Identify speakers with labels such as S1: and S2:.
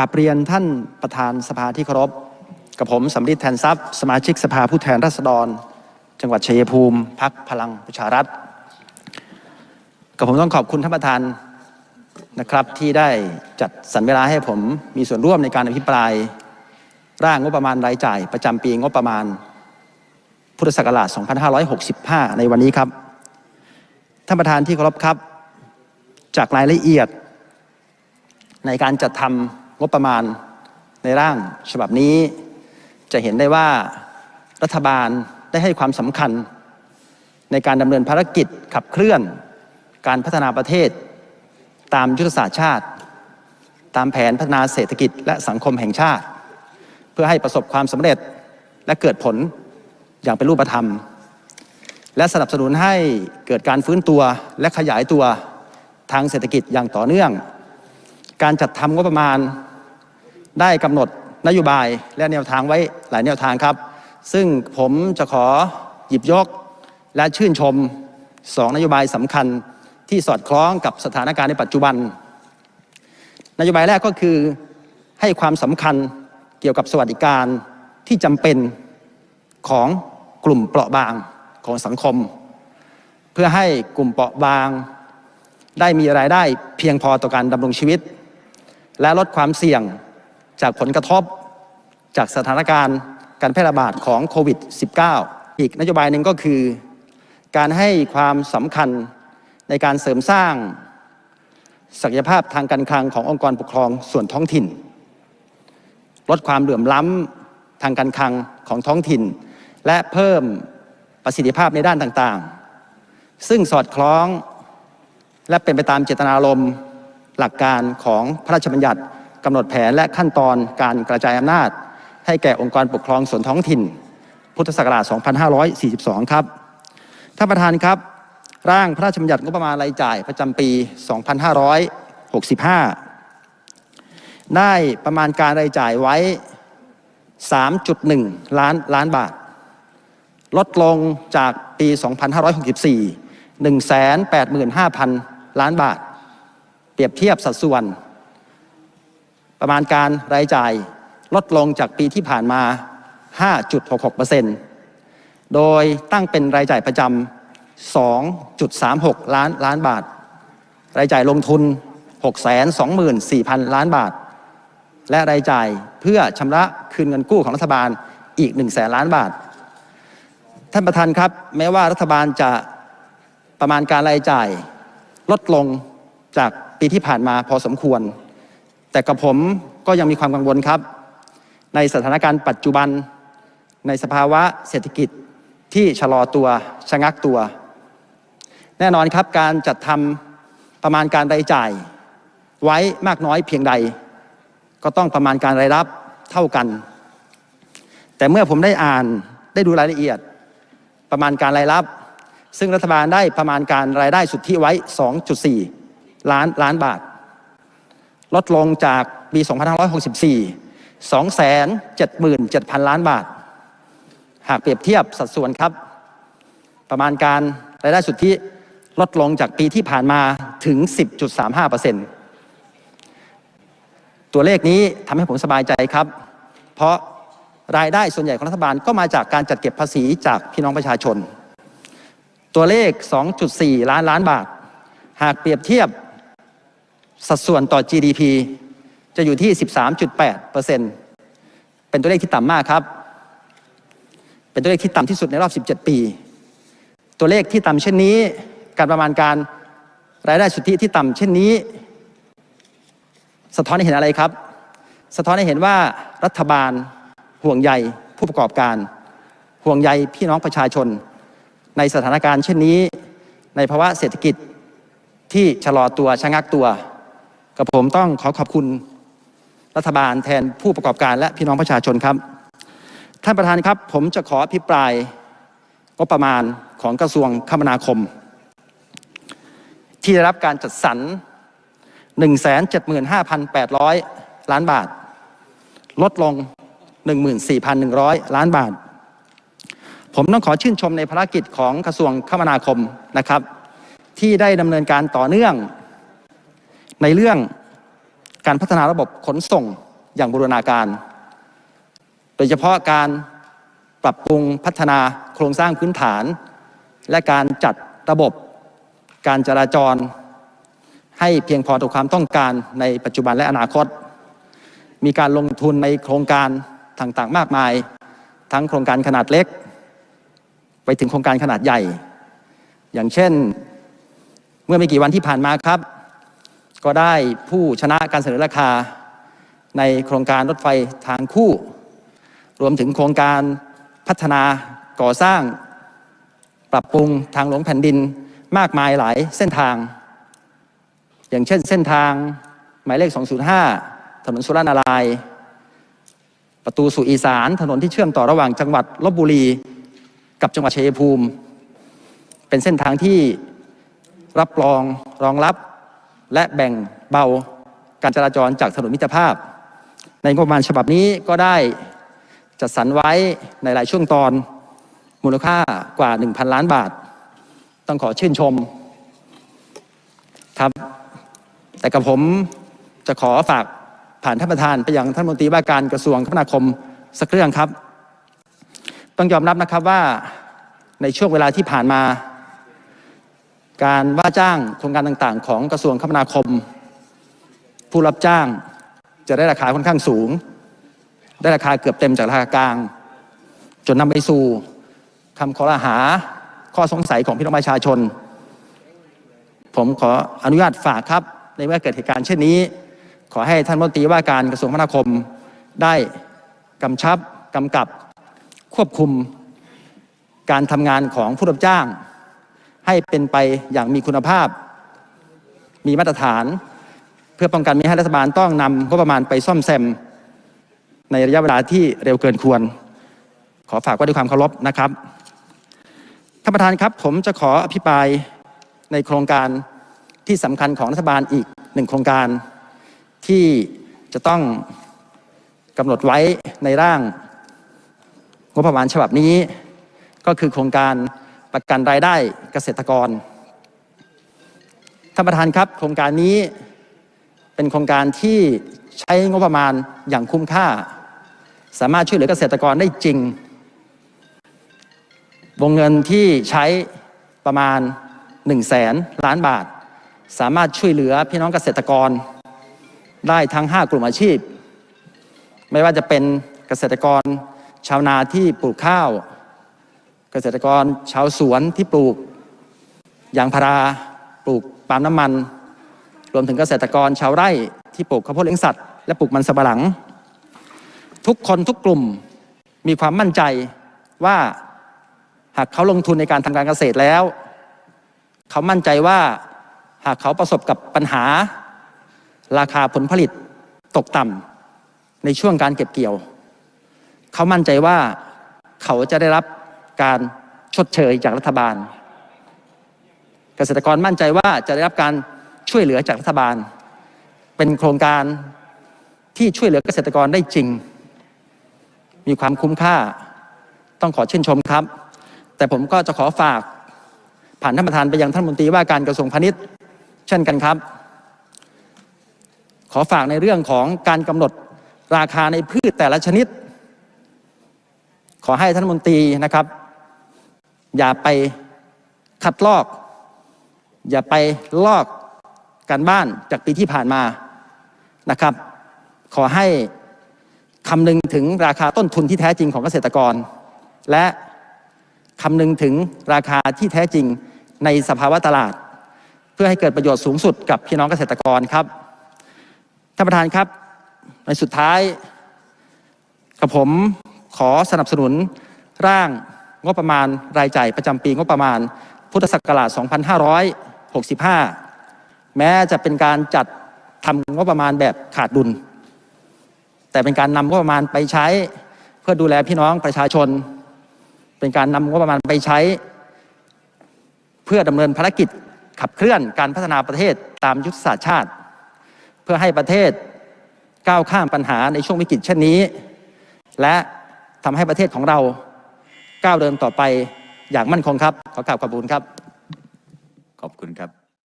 S1: กราบเรียนท่านประธานสภาที่เคารพ กับผมสำริดแทนทรัพย์ สมาชิกสภาผู้แทนราษฎร จังหวัดชัยภูมิพักพลังประชารัฐกับผมต้องขอบคุณท่านประธานนะครับที่ได้จัดสรรเวลาให้ผมมีส่วนร่วมในการอภิปราย ร่างงบประมาณรายจ่าย ประจำปีงบประมาณ พุทธศักราช 2565 ในวันนี้ครับ ท่านประธานที่เคารพครับ จากรายละเอียดในการจัดทำ งบประมาณในร่างฉบับนี้ จะเห็นได้ว่ารัฐบาลได้ให้ความสำคัญ ในการดำเนินภารกิจขับเคลื่อนการพัฒนาประเทศ ตามยุทธศาสตร์ชาติ ตามแผนพัฒนาเศรษฐกิจและสังคมแห่งชาติ เพื่อให้ประสบความสำเร็จและเกิดผลอย่างเป็นรูปธรรม และสนับสนุนให้เกิดการฟื้นตัวและขยายตัวทางเศรษฐกิจอย่างต่อเนื่อง การจัดทำงบประมาณ ได้กำหนดนโยบายและแนวทางไว้หลายแนวทางครับ ซึ่งผมจะขอหยิบยกและชื่นชมสองนโยบายสำคัญที่สอดคล้องกับสถานการณ์ในปัจจุบัน นโยบายแรกก็คือให้ความสำคัญเกี่ยวกับสวัสดิการที่จำเป็นของกลุ่มเปราะบางของสังคม เพื่อให้กลุ่มเปราะบาง ได้มีรายได้เพียงพอต่อการดำรงชีวิต และลดความเสี่ยง จากผลกระทบจากสถานการณ์การแพร่ระบาดของโควิด -19 อีกนโยบายหนึ่งก็คือ การให้ความสำคัญในการเสริมสร้าง ศักยภาพทางการคลังขององค์กรปกครองส่วนท้องถิ่น ลดความเหลื่อมล้ำทางการคลังของท้องถิ่น และเพิ่มประสิทธิภาพในด้านต่างๆ ซึ่งสอดคล้องและเป็นไปตามเจตนารมณ์หลักการของพระราชบัญญัติำหนดแผนและขั้นตอนการกระจายอำนาจ ให้แก่องค์กรปกครองส่วนท้องถิ่น พุทธศักราช 2542 ครับ ท่านประธานครับ ร่างพระราชบัญญัติงบประมาณรายจ่ายประจำปี 2565 ได้ประมาณการรายจ่ายไว้ 3.1 ล้านล้านบาท ลดลงจากปี 2564 185,000 ล้านบาท เปรียบเทียบสัดส่วน ประมาณการรายจ่ายลดลงจากปีที่ผ่านมา 5.66%โดยตั้งเป็นรายจ่ายประจำ 2.36 ล้านล้านบาท รายจ่ายลงทุน 624,000 ล้านบาท และรายจ่ายเพื่อชำระคืนเงินกู้ของรัฐบาลอีก 1 0 0 0 0แสนล้านบาท ท่านประธานครับ แม้ว่ารัฐบาลจะประมาณการรายจ่ายลดลงจากปีที่ผ่านมาพอสมควร แต่กับผมก็ยังมีความกังวลครับ ในสถานการณ์ปัจจุบัน ในสภาวะเศรษฐกิจที่ชะลอตัวชะงักตัว แน่นอนครับการจัดทำประมาณการรายจ่าย ไว้มากน้อยเพียงใด ก็ต้องประมาณการรายรับเท่ากัน แต่เมื่อผมได้อ่านได้ดูรายละเอียด ประมาณการรายรับ ซึ่งรัฐบาลได้ประมาณการรายได้สุทธิไว้ 2.4 ล้านล้านบาท ลดลงจากปี 2564 277,000 ล้านบาท หากเปรียบเทียบสัดส่วนครับ ประมาณการรายได้สุทธิลดลงจากปีที่ผ่านมาถึง 10.35%ตัวเลขนี้ทำให้ผมสบายใจครับ เพราะรายได้ส่วนใหญ่ของรัฐบาลก็มาจากการจัดเก็บภาษีจากพี่น้องประชาชน ตัวเลข 2.4 ล้านล้านบาท หากเปรียบเทียบ สัดส่วนต่อ GDP จะอยู่ที่ 13.8%เป็นตัวเลขที่ต่ำมากครับ เป็นตัวเลขที่ต่ำที่สุดในรอบ 17 ปี ตัวเลขที่ต่ำเช่นนี้ การประมาณการรายได้สุทธิที่ต่ำเช่นนี้ สะท้อนให้เห็นอะไรครับ สะท้อนให้เห็นว่ารัฐบาลห่วงใยผู้ประกอบการ ห่วงใยพี่น้องประชาชน ในสถานการณ์เช่นนี้ ในภาวะเศรษฐกิจที่ชะลอตัวชะงักตัว กับผมต้องขอขอบคุณรัฐบาลแทนผู้ประกอบการและพี่น้องประชาชนครับ ท่านประธานครับ ผมจะขออภิปรายงบประมาณของกระทรวงคมนาคม ที่ได้รับการจัดสรร 175,800 ล้านบาท ลดลง 14,100 ล้านบาท ผมต้องขอชื่นชมในภารกิจของกระทรวงคมนาคมนะครับ ที่ได้ดำเนินการต่อเนื่อง ในเรื่องการพัฒนาระบบขนส่งอย่างบูรณาการ โดยเฉพาะการปรับปรุงพัฒนาโครงสร้างพื้นฐาน และการจัดระบบการจราจร ให้เพียงพอต่อความต้องการในปัจจุบันและอนาคต มีการลงทุนในโครงการต่างๆ มากมาย ทั้งโครงการขนาดเล็ก ไปถึงโครงการขนาดใหญ่ อย่างเช่น เมื่อไม่กี่วันที่ผ่านมาครับ ก็ได้ผู้ชนะการเสนอราคาในโครงการรถไฟทางคู่ รวมถึงโครงการพัฒนาก่อสร้าง ปรับปรุงทางหลวงแผ่นดินมากมายหลายเส้นทาง อย่างเช่นเส้นทางหมายเลข 205 ถนนสุรนาราย ประตูสู่อีสาน ถนนที่เชื่อมต่อระหว่างจังหวัดลบบุรี กับจังหวัดชัยภูมิ เป็นเส้นทางที่รับรองรองรับ และแบ่งเบาการจราจรจากถนนมิตรภาพ ในงบประมาณฉบับนี้ก็ได้จัดสรรไว้ในหลายช่วงตอนมูลค่ากว่า 1,000 ล้านบาท ต้องขอชื่นชมครับ แต่กับผมจะขอฝากผ่านท่านประธานไปยังท่านมนตรีว่าการกระทรวงคมนาคมสักเรื่องครับ ต้องยอมรับนะครับว่าในช่วงเวลาที่ผ่านมา การว่าจ้างโครงการต่างๆ ของกระทรวงคมนาคม ผู้รับจ้างจะได้ราคาค่อนข้างสูง ได้ราคาเกือบเต็มจากราคากลาง จนนำไปสู่คำขอรหาข้อสงสัยของพี่น้องประชาชน ผมขออนุญาตฝากครับ ในเมื่อเกิดเหตุการณ์เช่นนี้ ขอให้ท่านมนตรีว่าการกระทรวงคมนาคมได้กำชับกำกับควบคุมการทำงานของผู้รับจ้าง ให้เป็นไปอย่างมีคุณภาพ มีมาตรฐาน เพื่อป้องกันไม่ให้รัฐบาลต้องนำงบประมาณไปซ่อมแซม ในระยะเวลาที่เร็วเกินควร ขอฝากไว้ด้วยความเคารพนะครับท่านประธานครับ ผมจะขออภิปรายในโครงการที่สำคัญของรัฐบาลอีกหนึ่งโครงการ ที่จะต้องกำหนดไว้ในร่างงบประมาณฉบับนี้ ก็คือโครงการ ประกันรายได้เกษตรกร ท่านประธานครับ โครงการนี้เป็นโครงการที่ใช้งบประมาณอย่างคุ้มค่า สามารถช่วยเหลือเกษตรกรได้จริง วงเงินที่ใช้ประมาณ1 0 0 0 0แสนล้านบาท สามารถช่วยเหลือพี่น้องเกษตรกร ได้ทั้ง 5 กลุ่มอาชีพ ไม่ว่าจะเป็นเกษตรกร ชาวนาที่ปลูกข้าว เกษตรกรชาวสวนที่ปลูกยางพาราปลูกปาล์มน้ำมัน รวมถึงเกษตรกรชาวไร่ที่ปลูกข้าวโพดเลี้ยงสัตว์และปลูกมันสำปะหลัง ทุกคนทุกกลุ่มมีความมั่นใจว่าหากเขาลงทุนในการทำการเกษตรแล้ว เขามั่นใจว่าหากเขาประสบกับปัญหา ราคาผลผลิตตกต่ำในช่วงการเก็บเกี่ยว เขามั่นใจว่าเขาจะได้รับ การชดเชยจากรัฐบาล เกษตรกรมั่นใจว่าจะได้รับการช่วยเหลือจากรัฐบาล เป็นโครงการที่ช่วยเหลือเกษตรกรได้จริง มีความคุ้มค่าต้องขอชื่นชมครับ แต่ผมก็จะขอฝาก ผ่านท่านประธานไปยังท่านมนตรีว่าการกระทรวงพาณิชย์ เช่นกันครับ ขอฝากในเรื่องของการกำหนดราคาในพืชแต่ละชนิด ขอให้ท่านมนตรีนะครับ อย่าไปคัดลอก อย่าไปลอกการบ้านจากปีที่ผ่านมานะครับ ขอให้คำนึงถึงราคาต้นทุนที่แท้จริงของเกษตรกร และคำนึงถึงราคาที่แท้จริงในสภาวะตลาด เพื่อให้เกิดประโยชน์สูงสุดกับพี่น้องเกษตรกรครับท่านประธานครับ ในสุดท้ายกับผมขอสนับสนุนร่าง งบประมาณรายจ่ายประจำปีงบประมาณ พุทธศักราช 2565 แม้จะเป็นการจัดทำงบประมาณแบบขาดดุล แต่เป็นการนำงบประมาณไปใช้เพื่อดูแลพี่น้องประชาชน เป็นการนำงบประมาณไปใช้ เพื่อดำเนินภารกิจขับเคลื่อนการพัฒนาประเทศตามยุทธศาสตร์ชาติ เพื่อให้ประเทศก้าวข้ามปัญหาในช่วงวิกฤตเช่นนี้ และทำให้ประเทศของเรา ก้าวเดินต่อไปอย่างมั่นคงครับ ขอกราบขอบคุณครับ
S2: ขอบคุณครับ